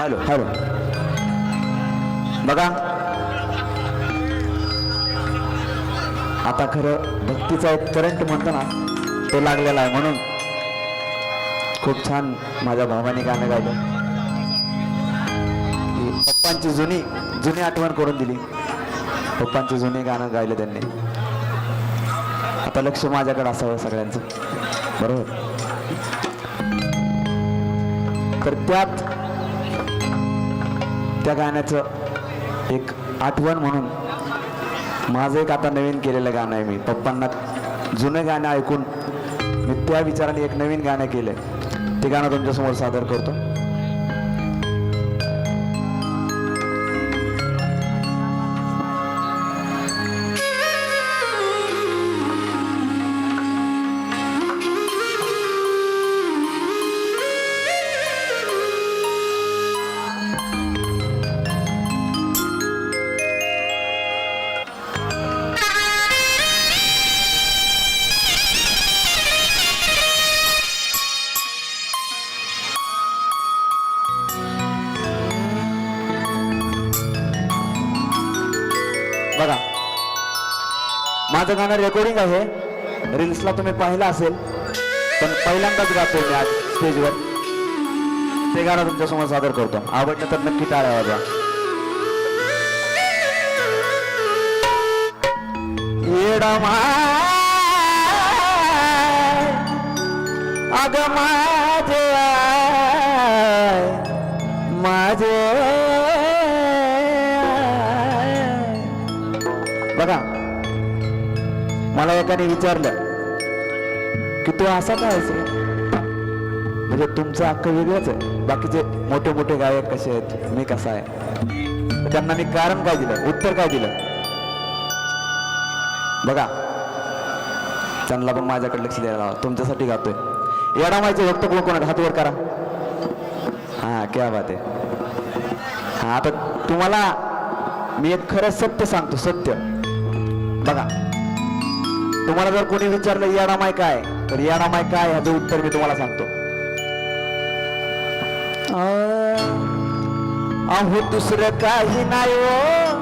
Hello. Hello. बघा. आता खरं भक्तीचा एक करंट म्हणतो ना तो लागलेला आहे म्हणून. खूप छान माझ्या भावाने गाणं गायलं. पप्पांची जुनी जुनी आठवण करून दिली. पप्पांची जुनी गाणं गायलं त्यांनी. आता लक्ष माझ्याकडे असावं सगळ्यांचं. बरोबर? तर त्यात त्या गाण्याचं एक आठवण म्हणून माझं एक आता नवीन केलेलं गाणं आहे मी. पप्पांना जुनं गाणं ऐकून मी त्या विचाराने एक नवीन गाणं केलं ते गाणं तुमच्यासमोर सादर करतो. माझं गाणं रेकॉर्डिंग आहे. रील्सला तुम्ही पाहिलं असेल पण पहिल्यांदाच गातो मी आज स्टेजवर. ते गाणं तुमच्यासमोर सादर करतो. आवडलं तर नक्की टाळ्या वाजा येडमाय अग माझे माझे मला एकाने विचारलं की तू असा काय म्हणजे तुमचं अख्खं वेगळंच आहे. बाकीचे मोठे मोठे गायक कसे आहेत? मी कसा आहे? त्यांना मी कारण काय दिलं? उत्तर काय दिलं? बघा. त्यांना पण माझ्याकडे लक्ष द्यायला तुमच्यासाठी गातोय. येडा माहिती भक्त कोण कोण हातवर हात वर करा. हा क्या बात आहे. हा आता तुम्हाला मी एक खरं सत्य सांगतो सत्य. बघा. तुम्हाला जर कोणी विचारलं याडामाय काय? तर याडामाय काय ह्याचं उत्तर मी तुम्हाला सांगतो. अहो दुसरं काही नाही ओ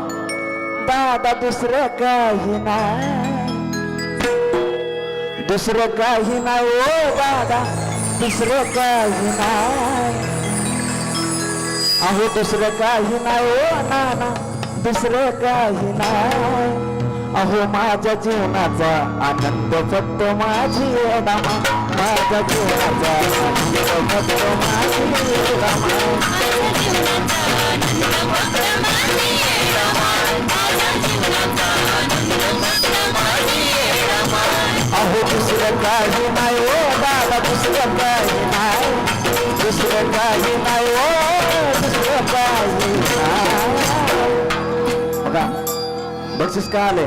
दादा दुसरं काही नाही. दुसरं काही नाही ओ दादा. दुसरं काही नाही. अहो दुसरं काही नाही ओ नाना. दुसरं काही नाही. अहो माझ्या जीवनाचा आनंद फक्त माझी येडामा माझ्या जीवनाचा आनंद फक्त माझी येडामा अहो दुसरं काही नाही ओ दादा दुसरं काही नाही. दुसरं काही नाही ओ दुसरं काही नाही. बघा बक्षीस का आले?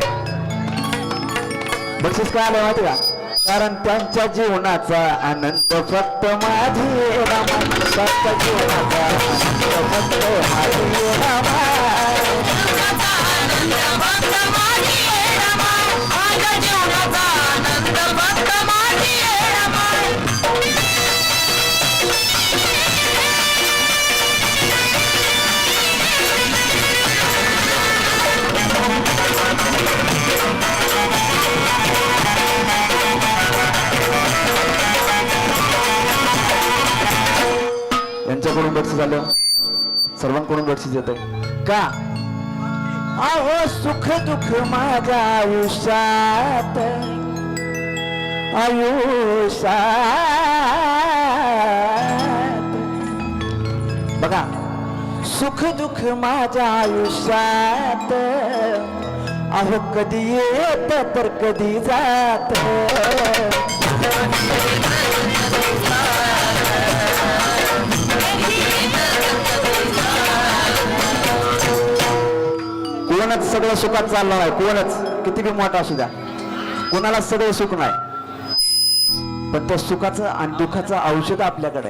बक्षीस का आलं माहिती का? कारण त्यांच्या जीवनाचा आनंद फक्त माझी रामा फक्त जीवनाचा आनंद फक्त माझी रामा यांच्याकडून बक्षीस आलं सर्वांकडून बक्षीस येत का? अहो सुख दुःख माझ्या आयुष्यात. आयुष्यात. बघा सुख दुःख माझ्या आयुष्यात. अहो कधी येत तर कधी जात. सगळं सुखात चालणार आहे. कोणच? किती बी मोठा असू द्या. कोणाला सगळं सुख नाही. पण त्या सुखाचं आणि दुःखाचं औषध आपल्याकडे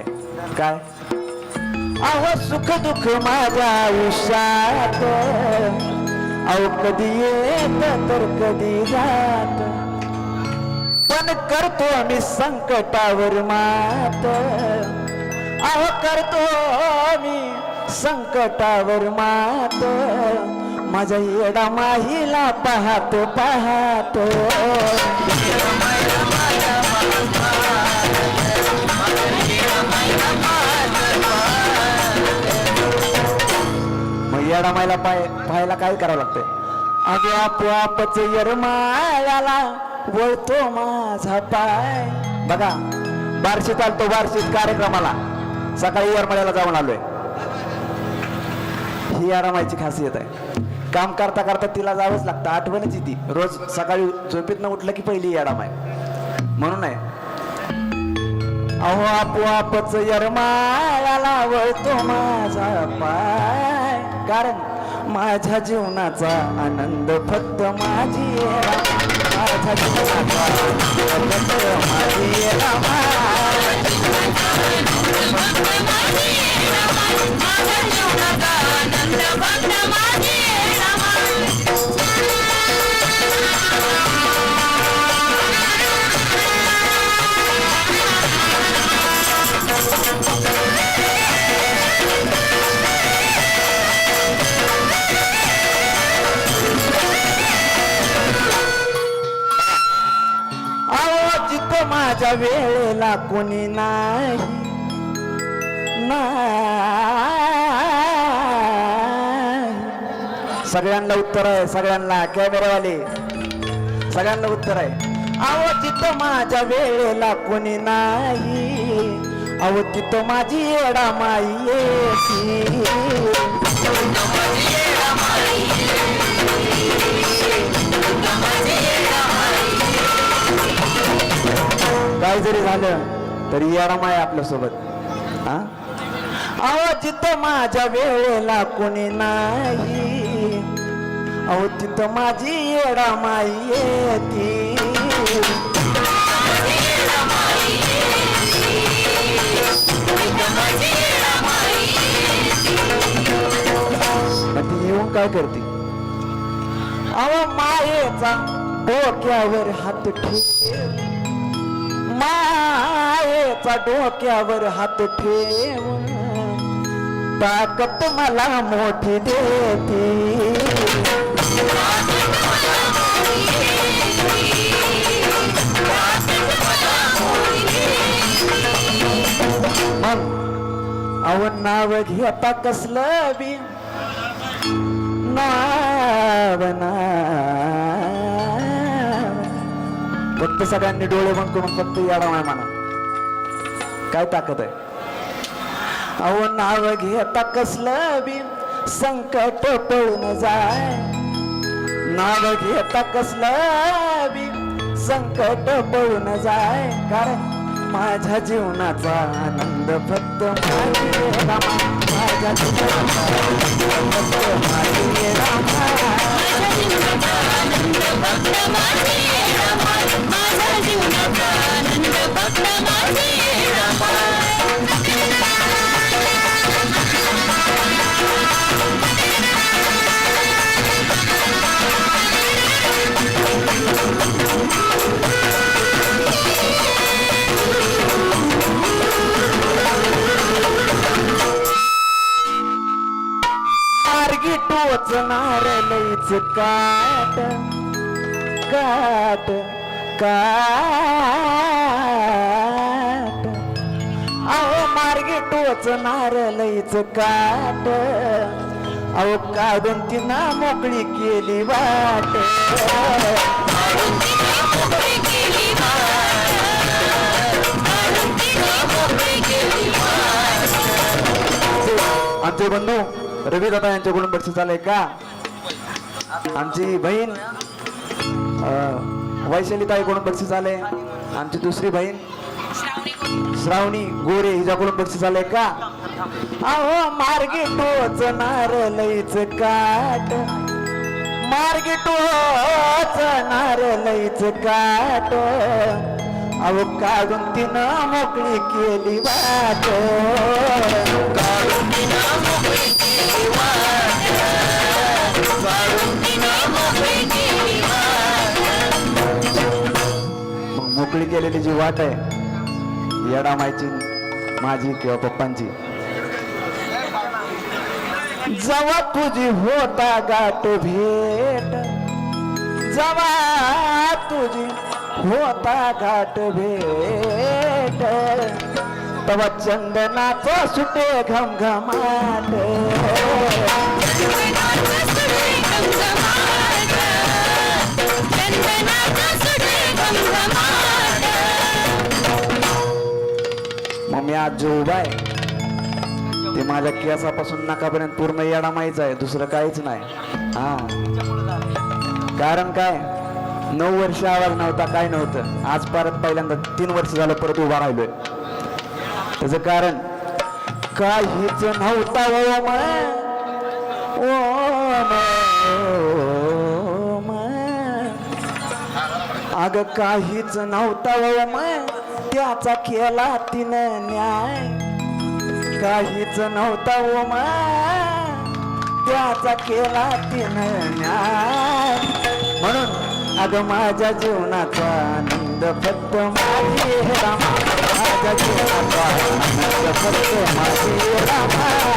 काय? अहो सुख दुःख माझ्या आयुष्यात अहो कधी येत तर कधी जात. पण करतो मी संकटावर मात. अहो करतो मी संकटावर मात. माझ्या येडा माहीला पाहतो पाहतो. मग येडा मायला पाय पाहायला काय करावं लागतंय? अगे आपोआपच येरमाळ्याला वळतो माझा पाय. बघा बार्शीत आलतो बार्शीत कार्यक्रमाला. सकाळी यरमाळ्याला जाऊन आलोय. ही आरामायची खासियत आहे. काम करता करता तिला जावंच लागतं आठवणच येते. रोज सकाळी झोपेत न उठलं की पहिली येडामाय. म्हणून आहे. अहो आपोआपच यरमाळ्याला वळतो माझा पाय. कारण माझ्या जीवनाचा आनंद फक्त माझी माझ्या जीवनाचा फक्त माझी माझ्या वेळेला कोणी नाही. सगळ्यांना उत्तर आहे सगळ्यांना. कॅमेरावाले सगळ्यांना उत्तर आहे. अहो तिथं माझ्या वेळेला कोणी नाही. अहो तिथं माझी येडा माई काय जरी झालं तरी आराम माय आपल्यासोबत. हा अहो तिथं माझ्या वेळेला कोणी नाही अहो तिथं माझी येडा माई येती. ती येऊन काय करते? अहो मायेचा डोक्यावर हात ठेव मायेचा डोक्यावर हात ठेवून ताकद मला मोठी देते. मग नाव घेता कसलं बी? नाव ना फक्त सगळ्यांनी डोळे बंद करून फक्त याडा माय म्हणा काय ताकद आहे? अहो नाव घेता कसलं बी संकट पळून जाय. नाव घेता कसलं बी संकट पळून जाय. कारण माझ्या जीवनाचा आनंद फक्त माझी रामा माझ्या जीवनाचा आनंद फक्त माझी रामा करणार लईच काट काट काट. अहो मार्गे टोचणार लईच काट. अहो काढून तिना मोकळी केली वाट. आमचे बंधू रवी दादा यांच्याकडून बक्षीस झालंय का? आमची बहीण अं, वैशाली ताईकडून बक्षीस आले आमची दुसरी बहीण श्रावणी गोरे हिच्याकडून बक्षीस आलंय का? अहो मार्गी टोचणार लईच काट. मार्गी टोचणार लईच काट. अहो काढून तिनं मोकळी केली वाट. मोकळी केलेली जी वाट आहे येडा मायची माझी किंवा पप्पांची. जवा तुझी होता गाठ भेट जवा तुझी होता गाठ भेट. तवा चंदनाचा सुटे घमघमाट. मी आज जो उभा आहे ते माझ्या केसापासून नाकापर्यंत पूर्ण येडामाईच आहे दुसरं काहीच नाही. हा. कारण काय? नऊ वर्ष आवाज नव्हता काय नव्हतं. आज परत पहिल्यांदा तीन वर्ष झालं परत उभा राहिलोय. त्याचं कारण काहीच नव्हता ओ ओ अग काहीच नव्हता ओ माय, त्याचा केला तिनं न्याय. काहीच नव्हता हो ओ त्याचा केला तिनं न्याय. म्हणून अग माझ्या जीवनाचा आनंद फक्त माझी रामा. माझ्या जीवनाचा आनंद फक्त माझी रामा.